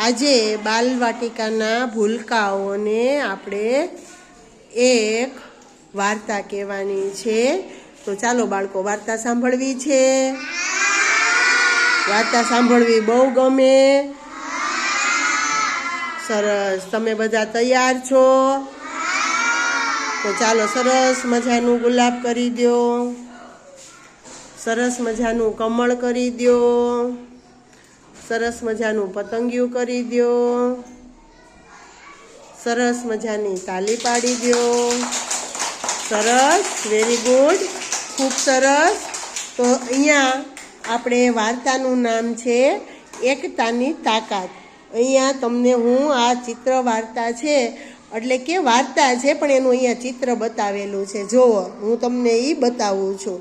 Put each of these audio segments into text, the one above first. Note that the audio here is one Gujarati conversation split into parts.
આજે બાલવાટિકાના ભૂલકાઓને આપણે એક વાર્તા કહેવાની છે. તો ચાલો બાળકો, વાર્તા સાંભળવી છે? વાર્તા સાંભળવી બહુ ગમે. સરસ. તમે બધા તૈયાર છો? તો ચાલો સરસ મજાનું ગુલાબ કરી દો. સરસ મજાનું કમળ કરી દો. સરસ મજાનું પતંગિયું કરી દો સરસ મજાની તાલી પાડી દો સરસ વેરી ગુડ ખૂબ સરસ. તો અહીંયા આપણે વાર્તાનું નામ છે એકતાની તાકાત. અહીંયા તમને હું આ ચિત્ર વાર્તા છે, એટલે કે વાર્તા છે, પણ એનું અહીંયા ચિત્ર બતાવેલું છે. જુઓ, હું તમને એ બતાવું છું.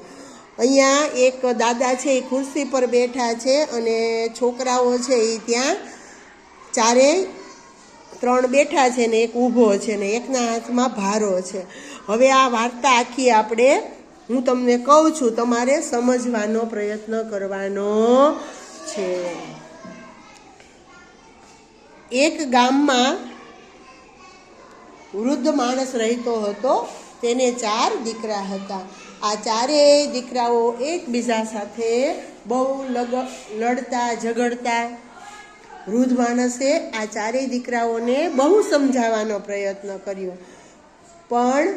અહીંયા એક દાદા છે, એ ખુરશી પર બેઠા છે અને છોકરાઓ છે એ ત્યાં ચારે ત્રણ બેઠા છે ને, એક ઊભો છે ને, એકના હાથમાં ભારો છે. હવે આ વાર્તા આખી આપણે હું તમને કહું છું, તમારે સમજવાનો પ્રયત્ન કરવાનો છે. એક ગામમાં વૃદ્ધ માણસ રહેતો હતો તેને ચાર દીકરા હતા. આ ચારેય દીકરાઓ એકબીજા સાથે બહુ લગ, લડતા, ઝઘડતા. વૃદ્ધ માણસે આ ચારેય દીકરાઓને બહુ સમજાવવાનો પ્રયત્ન કર્યો. પણ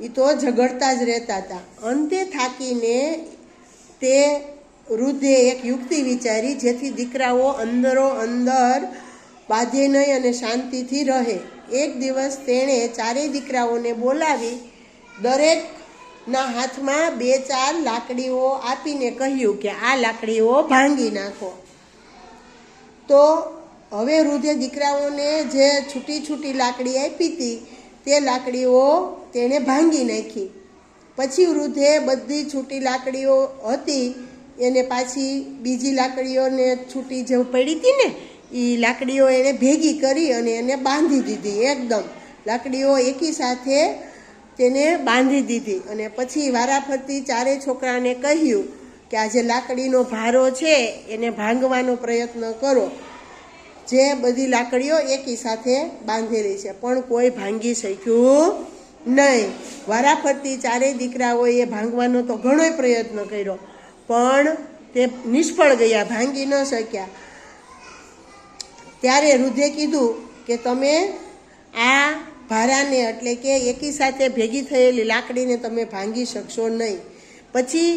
એ તો ઝઘડતા જ રહેતા હતા. અંતે થાકીને તે વૃદ્ધે એક યુક્તિ વિચારી, જેથી દીકરાઓ અંદરો અંદર બાધે નહીં અને શાંતિથી રહે. એક દિવસ તેણે ચારેય દીકરાઓને બોલાવી દરેકના હાથમાં બે ચાર લાકડીઓ આપીને કહ્યું કે આ લાકડીઓ ભાંગી નાખો. તો હવે વૃદ્ધે દીકરાઓને જે છૂટી છૂટી લાકડી આપી હતી, તે લાકડીઓ તેણે ભાંગી નાખી. પછી વૃદ્ધે બધી છૂટી લાકડીઓ હતી, એને પાછી બીજી લાકડીઓને છૂટી જે પડી હતી ને એ લાકડીઓ એણે ભેગી કરી અને એને બાંધી દીધી એકદમ. લાકડીઓ એકી સાથે તેને બાંધી દીધી અને પછી વારાફરતી ચારે છોકરાને કહ્યું કે આ જે લાકડીનો ભારો છે, એને ભાંગવાનો પ્રયત્ન કરો. જે બધી લાકડીઓ એકી સાથે બાંધેલી છે, પણ કોઈ ભાંગી શક્યું નહીં. વારાફરતી ચારેય દીકરાઓએ ભાંગવાનો તો ઘણોય પ્રયત્ન કર્યો, પણ તે નિષ્ફળ ગયા, ભાંગી ન શક્યા. ત્યારે રુદ્રે કીધું કે તમે આ ભારાને એટલે કે એકી સાથે ભેગી થયેલી લાકડીને તમે ભાંગી શકશો નહીં. પછી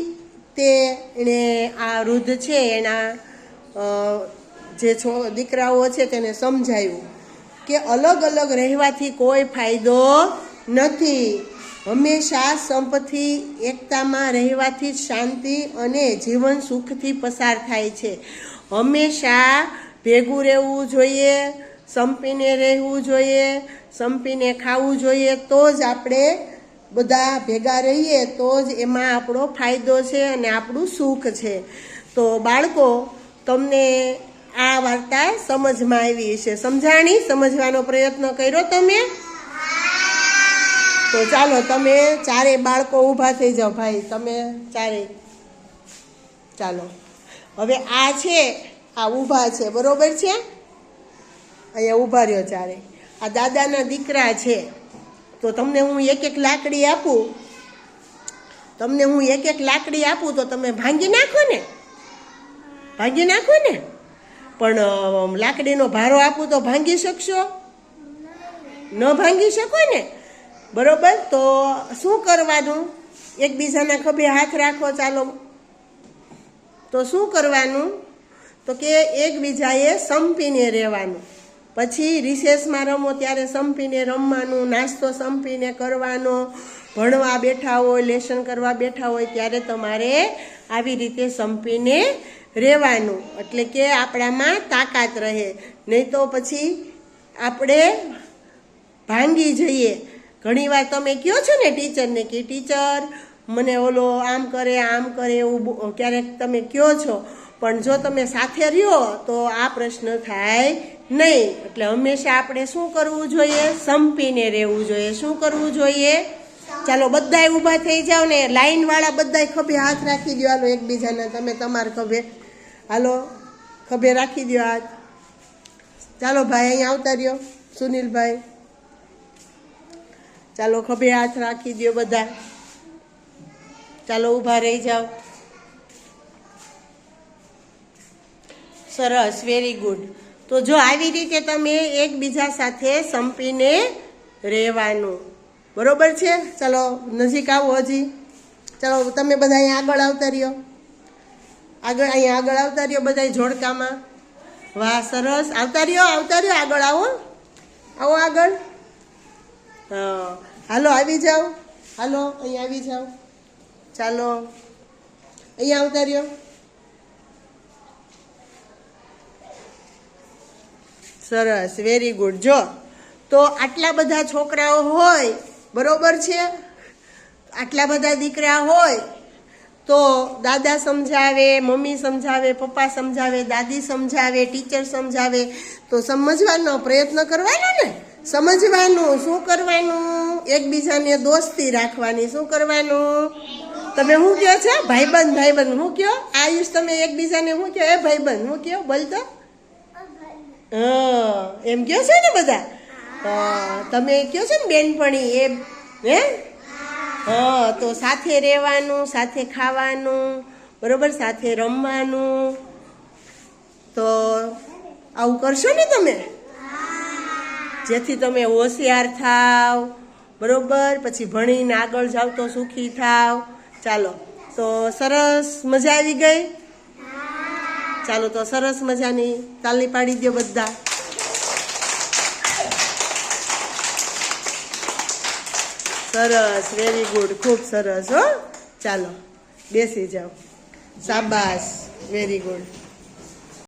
તે એણે આ વૃદ્ધ છે, એના જે છો, દીકરાઓ છે તેને સમજાયું કે અલગ અલગ રહેવાથી કોઈ ફાયદો નથી. હંમેશા સંપથી એકતામાં રહેવાથી શાંતિ અને જીવન સુખથી પસાર થાય છે. હંમેશા ભેગું રહેવું જોઈએ સંપીને રહેવું જોઈએ, સંપીને ખાવું જોઈએ, તો જ આપણે બધા ભેગા રહીએ, તો જ એમાં આપણો ફાયદો છે અને આપણું સુખ છે. તો બાળકો, તમને આ વાર્તા સમજમાં આવી છે. સમજાણી, સમજવાનો પ્રયત્ન કર્યો તમે? તો ચાલો, તમે ચારે બાળકો ઊભા થઈ જાઓ ભાઈ, તમે ચારે. ચાલો. હવે આ છે, આ ઊભા છે. બરોબર છે? અહીંયા ઊભા રહ્યો ચારે આ દાદાના દીકરા છે. તો તમને હું એક એક લાકડી આપું? તમને હું એક એક લાકડી આપું તો તમે ભાંગી નાખો ને? ભાંગી નાખો ને? પણ લાકડીનો ભારો આપું તો ભાંગી શકશો? ન ભાંગી શકો ને? બરોબર? તો શું કરવાનું? એકબીજાના ખભે હાથ રાખો, ચાલો. તો શું કરવાનું? તો કે એકબીજાએ સંપીને રહેવાનું. પછી રિસેસમાં રમો ત્યારે સંપીને રમવાનું, નાસ્તો સંપીને કરવાનો, ભણવા બેઠા હોય, લેસન કરવા બેઠા હોય ત્યારે તમારે આવી રીતે સંપીને રહેવાનું. એટલે કે આપણામાં તાકાત રહે. નહીં તો પછી આપણે ભાંગી જઈએ. ઘણીવાર તમે કહો છો ને ટીચરને કે, ટીચર, મને ઓલો આમ કરે આમ કરે, એવું ક્યારેક તમે કહો છો. પણ જો તમે સાથે રહ્યો તો આ પ્રશ્ન થાય નહીં. એટલે હંમેશા આપણે શું કરવું જોઈએ? સંપીને રહેવું જોઈએ. શું કરવું જોઈએ? ચાલો, બધાય ઊભા થઈ જાઓ ને. લાઈન વાળા બધાય ખભે હાથ રાખી દો હાલો, એકબીજાને. તમે તમારા ખભે. હાલો, ખભે રાખી દો હાથ. ચાલો, ભાઈ અહીંયા આવતા રહ્યો. સુનિલભાઈ. ચાલો, ખભે હાથ રાખી દો બધા ચાલો, ઊભા રહી જાઓ. સરસ વેરી ગુડ તો જો આવી રીતે તમે એકબીજા સાથે સંપીને રહેવાનું. બરોબર છે? ચલો, નજીક આવો હજી. ચાલો, તમે બધા અહીંયા આગળ આવતા રહ્યો. આગળ, અહીંયા આગળ આવતા રહ્યો બધા જોડકામાં વાહ, સરસ. આવતા રહ્યો આવતા રહ્યો આગળ આવો. આવો આગળ. હા હાલો, આવી જાઓ. હાલો, અહીંયા આવી જાઓ. ચાલો. અહીંયા આવતા રહ્યો. સરસ વેરી ગુડ જો, તો આટલા બધા છોકરાઓ હોય, બરોબર છે? આટલા બધા દીકરા હોય, તો દાદા સમજાવે, મમ્મી સમજાવે, પપ્પા સમજાવે, દાદી સમજાવે ટીચર સમજાવે, તો સમજવાનો પ્રયત્ન કરવાનો ને? સમજવાનું. શું કરવાનું? એકબીજાને દોસ્તી રાખવાની. શું કરવાનું? તમે શું કહો છો? ભાઈબંધ ભાઈબંધ. હું કયો? આયુષ, તમે એકબીજાને હું કહો એ ભાઈબંધ. હું કયો? બોલતો? એમ કહો છો ને બધા? તમે કહો છો ને બેનપણી? એમ હે? હા, તો સાથે રહેવાનું, સાથે ખાવાનું, બરોબર? સાથે રમવાનું. તો આવું કરશો ને તમે? જેથી તમે હોશિયાર થાવ, બરોબર? પછી ભણીને આગળ જાવ તો સુખી થાવ. ચાલો, તો સરસ મજા આવી ગઈ. ચાલો તો સરસ મજાની તાલી પાડી દો બધા. સરસ વેરી ગુડ ખૂબ સરસ, હો. ચાલો, બેસી જાઓ. શાબાશ વેરી ગુડ